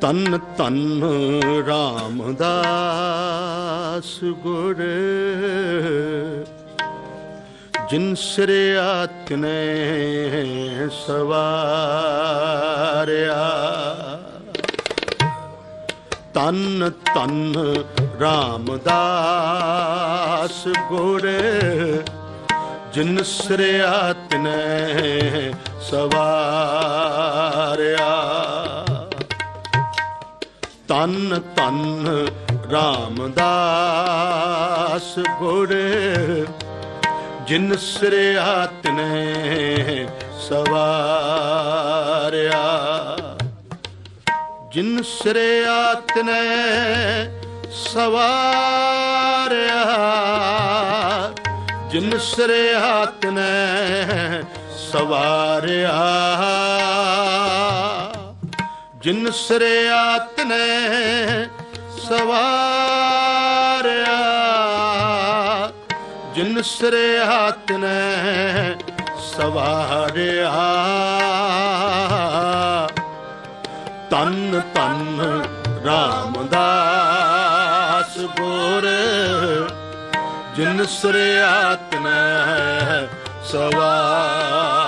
ਤਨ ਤਨ ਰਾਮਦਾਸ ਗੁਰ। ਜਿਨ ਸਿਰਿਆ ਤਿਨੇ ਸਵਾਰਿਆ। ਤਨ ਤਨ ਰਾਮਦਾਸ ਗੁਰ। ਜਿਨ ਸਿਰਿਆ ਤਿਨੇ ਸਵਾਰਿਆ। ਤਨ ਤਨ ਰਾਮਦਾਸ ਗੁਰ, ਜਿਨ ਸਿਰਿਆ ਤਿਨੇ ਸਵਾਰਿਆ। ਜਿਨ ਸਿਰਿਆ ਤਿਨੇ ਸਵਾਰਿਆ, ਜਿਨ ਸਿਰਿਆ ਤਿਨੇ ਸਵਾਰਿਆ। ਜਿਨ ਸਿਰਿਆ ਤਿਨੇ ਸਵਾਰਿਆ, ਜਿਨ ਸਿਰਿਆ ਤਿਨੇ ਸਵਾਰਿਆ ਤਨ ਤਨ ਰਾਮਦਾਸ ਗੁਰ ਜਿਨ ਸਿਰਿਆ ਤਿਨੇ ਸਵਾਰਿਆ।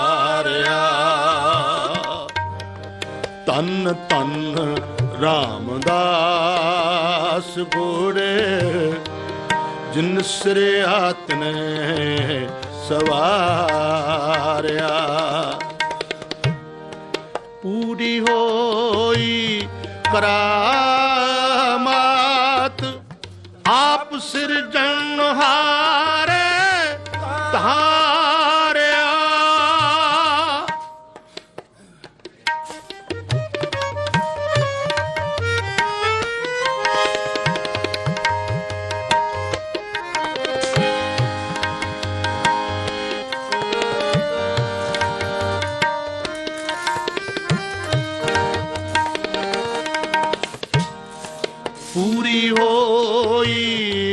ਤਨ ਤਨ ਰਾਮਦਾਸ ਗੋਰੇ ਜਿਨ ਸਿਰਿਆ ਨੇ ਸਵਾਰਿਆ। ਪੂਰੀ ਹੋਈ ਕਰਾਮਾਤ ਆਪ ਸਿਰਜਣਹਾਰੇ ਧਾਰਿਆ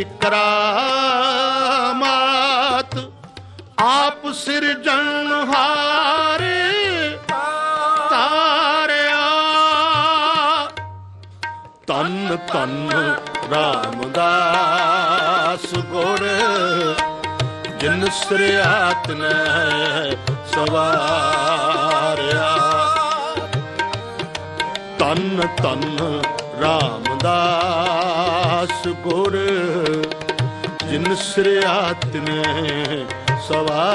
ਕਰਾਮਾਤ, ਆਪ ਸਿਰਜਣਹਾਰੇ ਤਾਰਿਆ। ਤਨ ਤਨ ਰਾਮਦਾਸ ਗੁਰ, ਜਿਨ ਸ੍ਰਿਆਤ ਨੇ ਸਵਾਰਿਆ। ਤਨ ਤਨ ਰਾਮਦਾਸ ਗੁਰ ਜਿਨ ਸਿਰਿਆਤ ਨੇ ਸਵਾ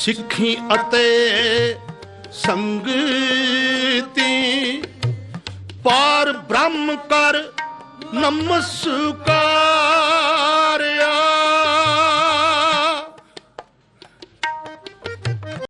ਸਿੱਖੀ ਅਤੇ ਸੰਗਤੀ। ਪਾਰ ਬ੍ਰਹਮ ਕਰ ਨਮਸਕਾਰ